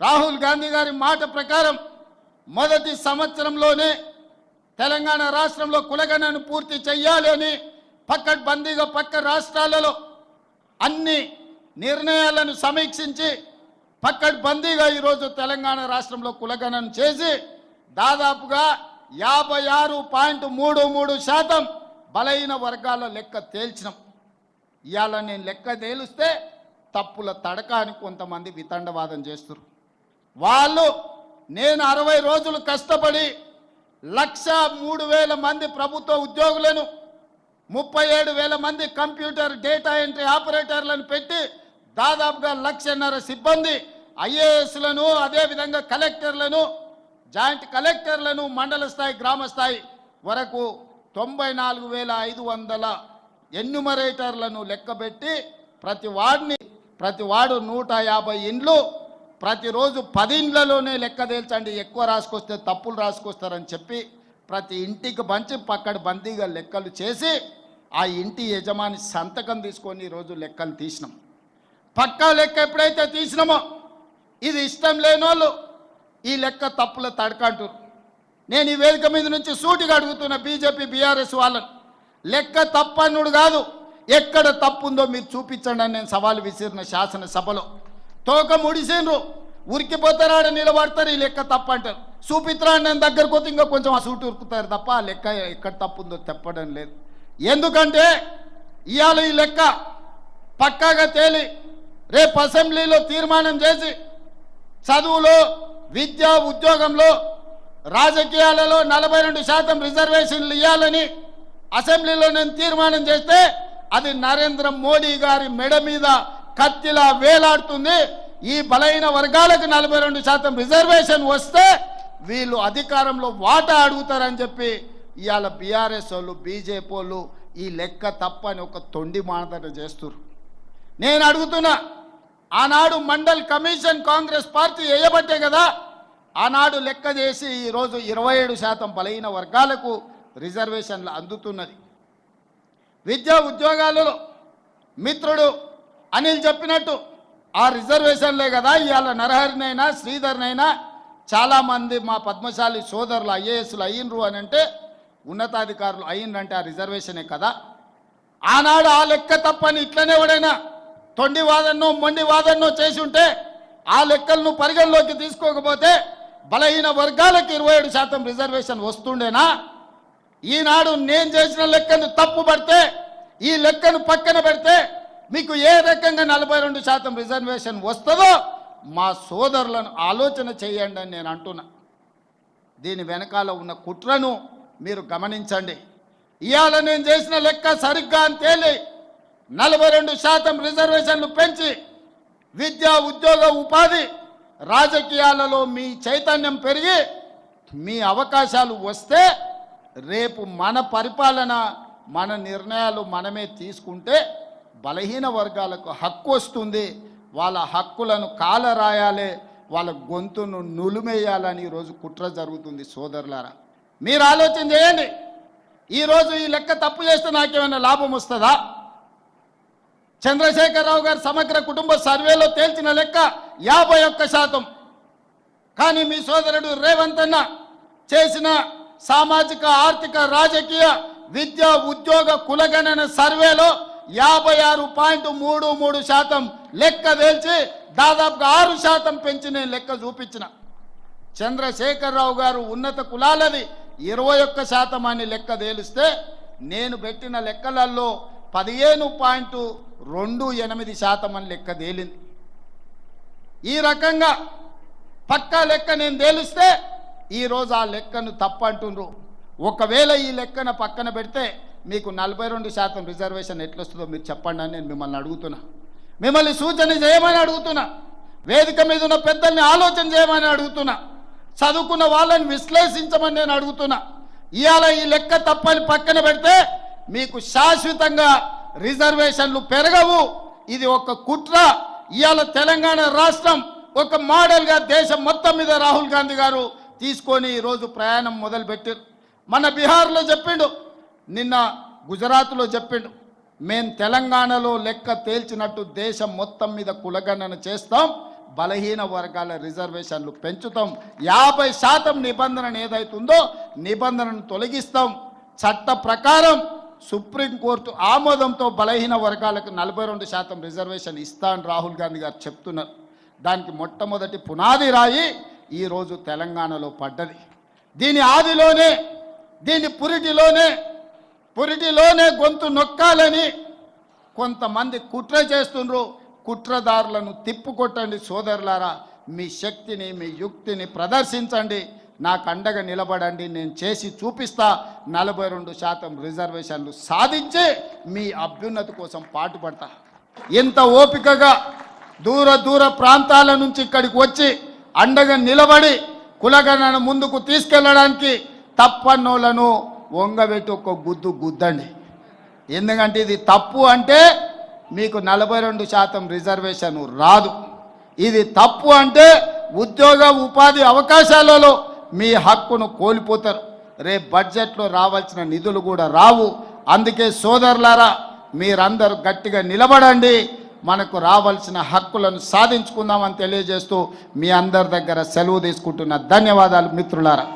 రాహుల్ గాంధీ గారి మాట ప్రకారం మొదటి సంవత్సరంలోనే తెలంగాణ రాష్ట్రంలో కులగణను పూర్తి చేయాలని అని పక్కడ్బందీగా పక్క రాష్ట్రాలలో అన్ని నిర్ణయాలను సమీక్షించి పక్కడ్బందీగా ఈరోజు తెలంగాణ రాష్ట్రంలో కులగణన చేసి దాదాపుగా యాభై ఆరు పాయింట్ మూడు మూడు శాతం బలహీన వర్గాల లెక్క తేల్చినాం. ఇవాళ నేను లెక్క తేలిస్తే తప్పుల తడక అని కొంతమంది వితండవాదం చేస్తున్నారు వాళ్ళు నేను అరవై రోజులు కష్టపడి లక్ష మూడు వేల మంది ప్రభుత్వ ఉద్యోగులను ముప్పై ఏడు వేల మంది కంప్యూటర్ డేటా ఎంట్రీ ఆపరేటర్లను పెట్టి దాదాపుగా లక్షన్నర సిబ్బంది ఐఏఎస్లను అదేవిధంగా కలెక్టర్లను జాయింట్ కలెక్టర్లను మండల స్థాయి గ్రామ స్థాయి వరకు తొంభై నాలుగు వేల ఐదు వందల ఎన్యుమరేటర్లను లెక్కబెట్టి ప్రతి వాడిని ప్రతి వాడు నూట యాభై ఇండ్లు ప్రతిరోజు పదిండ్లలోనే లెక్క తేల్చండి. ఎక్కువ రాసుకొస్తే తప్పులు రాసుకొస్తారని చెప్పి ప్రతి ఇంటికి పంచి పక్కడ బందీగా లెక్కలు చేసి ఆ ఇంటి యజమాని సంతకం తీసుకొని ఈరోజు లెక్కలు తీసినాం. పక్కా లెక్క ఎప్పుడైతే తీసినామో ఇది ఇష్టం లేని వాళ్ళు ఈ లెక్క తప్పుల తడకంటారు. నేను ఈ వేదిక మీద నుంచి సూటిగా అడుగుతున్న బీజేపీ బీఆర్ఎస్ వాళ్ళని లెక్క తప్పనుడు కాదు ఎక్కడ తప్పు ఉందో మీరు చూపించండి అని నేను సవాల్ విసిరిన శాసనసభలో. తోక ముడిసేనరు. ఉరికిపోతారాడ నిలబడతారు ఈ లెక్క తప్ప అంటారు. చూపిత్రా నేను దగ్గరకు పోతే ఇంకా కొంచెం ఆ సూటు ఉరుకుతారు తప్ప ఆ లెక్క ఎక్కడ తప్పు ఉందో చెప్పడం లేదు. ఎందుకంటే ఇవాళ ఈ లెక్క పక్కాగా తేలి రేపు అసెంబ్లీలో తీర్మానం చేసి చదువులో విద్య ఉద్యోగంలో రాజకీయాలలో నలభై రెండు శాతం రిజర్వేషన్లు ఇవ్వాలని అసెంబ్లీలో నేను తీర్మానం చేస్తే అది నరేంద్ర మోడీ గారి మెడ మీద కత్తిలా వేలాడుతుంది. ఈ బలైన వర్గాలకు నలభై రెండు శాతం రిజర్వేషన్ వస్తే వీళ్ళు అధికారంలో వాటా అడుగుతారని చెప్పి ఇవాళ బీఆర్ఎస్ వాళ్ళు బీజేపీ వాళ్ళు ఈ లెక్క తప్పని ఒక తొండి మానదట చేస్తున్నారు నేను అడుగుతున్నా ఆనాడు మండల్ కమిషన్ కాంగ్రెస్ పార్టీ వేయబట్టే కదా ఆనాడు లెక్క చేసి ఈరోజు ఇరవై ఏడు శాతం బలహీన వర్గాలకు రిజర్వేషన్లు అందుతున్నది. విద్యా ఉద్యోగాలలో మిత్రుడు అనిల్ చెప్పినట్టు ఆ రిజర్వేషన్లే కదా ఇవాళ నరహరినైనా శ్రీధర్నైనా చాలామంది మా పద్మశాలి సోదరులు ఐఏఎస్లు అయ్యిండ్రు అని అంటే ఉన్నతాధికారులు అయ్యిండ్రంటే ఆ రిజర్వేషనే కదా. ఆనాడు ఆ లెక్క తప్పని ఇట్లనే ఎవడైనా తొండి వాదన్నో మొండి వాదన్నో చేసి ఉంటే ఆ లెక్కలను పరిగణలోకి తీసుకోకపోతే బలహీన వర్గాలకు ఇరవై ఏడు శాతం రిజర్వేషన్ వస్తుండేనా? ఈనాడు నేను చేసిన లెక్కను తప్పు పడితే ఈ లెక్కను పక్కన పెడితే మీకు ఏ రకంగా నలభై రెండు శాతం రిజర్వేషన్ వస్తుందో మా సోదరులను ఆలోచన చేయండి అని నేను అంటున్నా. దీని వెనకాల ఉన్న కుట్రను మీరు గమనించండి. ఇవాళ నేను చేసిన లెక్క సరిగ్గా అని తేలి నలభై రెండు శాతం రిజర్వేషన్లు పెంచి విద్య ఉద్యోగ ఉపాధి రాజకీయాలలో మీ చైతన్యం పెరిగి మీ అవకాశాలు వస్తే రేపు మన పరిపాలన మన నిర్ణయాలు మనమే తీసుకుంటే బలహీన వర్గాలకు హక్కు వస్తుంది. వాళ్ళ హక్కులను కాల రాయాలి వాళ్ళ గొంతును నులుమేయాలని ఈరోజు కుట్ర జరుగుతుంది సోదరులారా. మీరు ఆలోచన చేయండి. ఈరోజు ఈ లెక్క తప్పు చేస్తే నాకేమైనా లాభం వస్తుందా? చంద్రశేఖరరావు గారి సమగ్ర కుటుంబ సర్వేలో తేల్చిన లెక్క యాభై ఒక్క శాతం. కానీ మీ సోదరుడు రేవంత్ అన్న చేసిన సామాజిక ఆర్థిక రాజకీయ విద్య ఉద్యోగ కులగణన సర్వేలో యాభై ఆరు పాయింట్ మూడు మూడు శాతం లెక్క వేల్చి దాదాపుగా ఆరు శాతం పెంచి నేను లెక్క చూపించిన. చంద్రశేఖరరావు గారు ఉన్నత కులాలది ఇరవై ఒక్క శాతం అని లెక్క తేలిస్తే నేను పెట్టిన లెక్కలలో పదిహేను పాయింట్ రెండు ఎనిమిది శాతం అని లెక్క తేలింది. ఈ రకంగా పక్కా లెక్క నేను తేలిస్తే ఈరోజు ఆ లెక్కను తప్పంటుండ్రు ఒకవేళ ఈ లెక్కన పక్కన పెడితే మీకు నలభై రెండు శాతం రిజర్వేషన్ ఎట్లొస్తుందో మీరు చెప్పండి అని నేను మిమ్మల్ని అడుగుతున్నా. మిమ్మల్ని సూచన చేయమని అడుగుతున్నా. వేదిక మీద ఉన్న పెద్దల్ని ఆలోచన చేయమని అడుగుతున్నా. చదువుకున్న వాళ్ళని విశ్లేషించమని నేను అడుగుతున్నా. ఇవాళ ఈ లెక్క తప్పని పక్కన పెడితే మీకు శాశ్వతంగా రిజర్వేషన్లు పెరగవు. ఇది ఒక కుట్ర. ఇవాళ తెలంగాణ రాష్ట్రం ఒక మోడల్గా దేశం మొత్తం మీద రాహుల్ గాంధీ గారు తీసుకొని ఈరోజు ప్రయాణం మొదలుపెట్టారు. మన బీహార్లో చెప్పిండు నిన్న గుజరాత్లో చెప్పిండు మేం తెలంగాణలో లెక్క తేల్చినట్టు దేశం మొత్తం మీద కులగణన చేస్తాం బలహీన వర్గాల రిజర్వేషన్లు పెంచుతాం యాభై శాతం నిబంధన ఏదైతుందో నిబంధనను తొలగిస్తాం. చట్ట ప్రకారం సుప్రీంకోర్టు ఆమోదంతో బలహీన వర్గాలకు నలభై రెండు శాతం రిజర్వేషన్ ఇస్తా అని రాహుల్ గాంధీ గారు చెప్తున్నారు. దానికి మొట్టమొదటి పునాది రాయి ఈరోజు తెలంగాణలో పడ్డది. దీని ఆదిలోనే దీని పురిటిలోనే పురిటిలోనే గొంతు నొక్కాలని కొంతమంది కుట్ర చేస్తుండ్రు. కుట్రదారులను తిప్పుకొట్టండి సోదరులారా. మీ శక్తిని మీ యుక్తిని ప్రదర్శించండి. నాకు అండగా నిలబడండి. నేను చేసి చూపిస్తా. నలభై రెండు శాతం రిజర్వేషన్లు సాధించి మీ అభ్యున్నతి కోసం పాటుపడతా. ఎంత ఓపికగా దూర దూర ప్రాంతాల నుంచి ఇక్కడికి వచ్చి అండగా నిలబడి కులగణను ముందుకు తీసుకెళ్ళడానికి తప్పన్నోళ్ళను వంగబెట్టి ఒక గుద్దు గుద్దండి. ఎందుకంటే ఇది తప్పు అంటే మీకు నలభై రెండు శాతం రిజర్వేషన్ రాదు. ఇది తప్పు అంటే ఉద్యోగ ఉపాధి అవకాశాలలో మీ హక్కును కోల్పోతారు. రేపు బడ్జెట్లో రావాల్సిన నిధులు కూడా రావు. అందుకే సోదరులారా మీరందరూ గట్టిగా నిలబడండి. మనకు రావాల్సిన హక్కులను సాధించుకుందామని తెలియజేస్తూ మీ అందరి దగ్గర సెలవు తీసుకుంటున్న ధన్యవాదాలు మిత్రులారా.